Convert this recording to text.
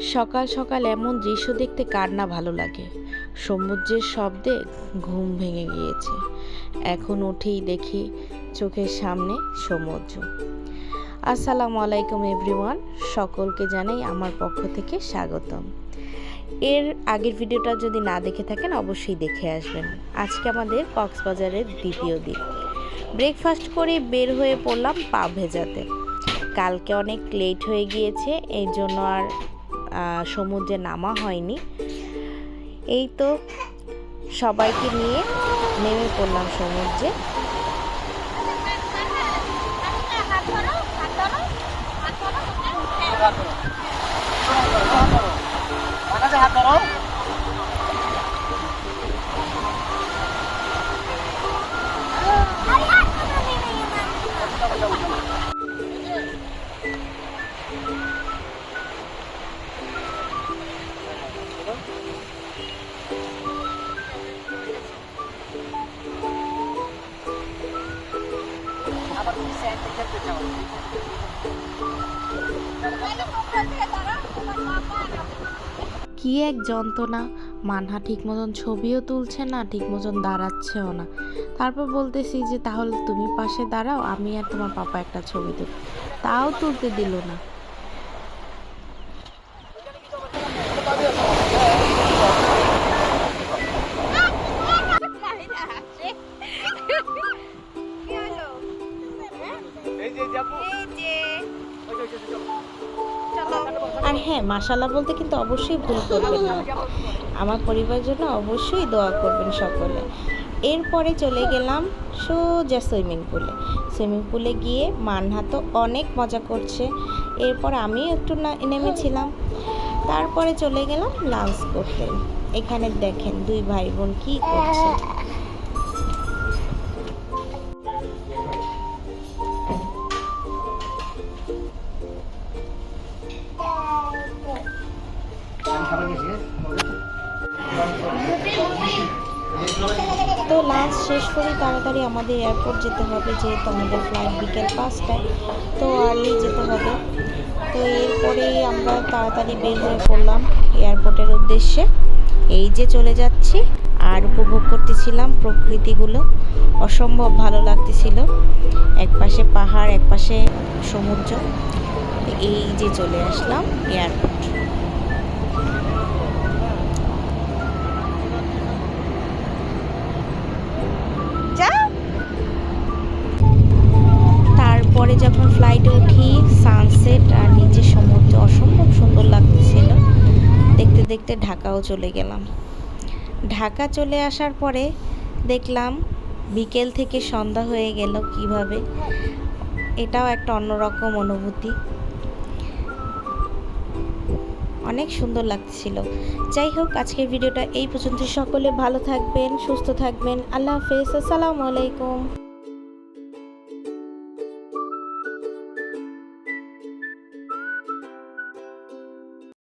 সকাল সকাল এমন দৃশ্য দেখতে কার না ভালো লাগে। সমুদ্রের শব্দে ঘুম ভেঙে গিয়েছে। এখন উঠেই দেখি চোখের সামনে সমুদ্র। আসসালামু আলাইকুম, এভরিওয়ান। সকলকে জানাই আমার পক্ষ থেকে স্বাগতম। এর আগের ভিডিওটা যদি না দেখে থাকেন, অবশ্যই দেখে আসবেন। আজকে আমাদের কক্সবাজারের দ্বিতীয় দিন। ব্রেকফাস্ট করে বের হয়ে পড়লাম পা ভেজাতে। কালকে অনেক লেট হয়ে গিয়েছে এই জন্য আর সমুদ্রে নামা হয়নি। এই তো সবাইকে নিয়ে নেমে পড়লাম সমুদ্রে। কি এক যন্ত্রণা? মানহা ঠিক মতন ছবিও তুলছে না ঠিক মতন দাঁড়াচ্ছেও না। তারপর বলতেছি যে, তাহলে তুমি পাশে দাঁড়াও, আমি আর তোমার পাপা একটা ছবি দেব তাও তুলতে দিল না। আর হ্যাঁ মাসাল্লাহ বলতে কিন্তু অবশ্যই ভুল করবেন না। আমার পরিবারের জন্য অবশ্যই দোয়া করবেন সকলে। এরপরে চলে গেলাম সোজা সুইমিং পুলে। সুইমিং পুলে গিয়ে মানহা তো অনেক মজা করছে। এরপর আমিও একটু নেমেছিলাম। তারপরে চলে গেলাম লাঞ্চ করতে। এখানে দেখেন দুই ভাই বোন কী করছে। তো লাঞ্চ শেষ করে তাড়াতাড়ি আমাদের এয়ারপোর্ট যেতে হবে, যেহেতু আমাদের ফ্লাইট বিকেল পাঁচটায়। তো আর্লি যেতে হবে। তো এরপরেই আমরা তাড়াতাড়ি বের হয়ে পড়লাম এয়ারপোর্টের উদ্দেশ্যে। এই যে চলে যাচ্ছি, আর উপভোগ করতেছিলাম প্রকৃতিগুলো। অসম্ভব ভালো লাগতেছিল। এক পাশে পাহাড় এক পাশে সমুদ্র এই যে চলে আসলাম এয়ারপোর্ট সানসেট আর নিচে সমুদ্র অসম্ভব সুন্দর লাগতেছিল। দেখতে দেখতে ঢাকাও চলে গেলাম। ঢাকা চলে আসার পরে দেখলাম বিকেল থেকে সন্ধ্যা হয়ে গেল কীভাবে। এটাও একটা অন্যরকম অনুভূতি। অনেক সুন্দর লাগছিল যাই হোক, আজকের ভিডিওটা এই পর্যন্ত সকলে ভালো থাকবেন, সুস্থ থাকবেন। আল্লাহ হাফেজ। আসসালামু আলাইকুম।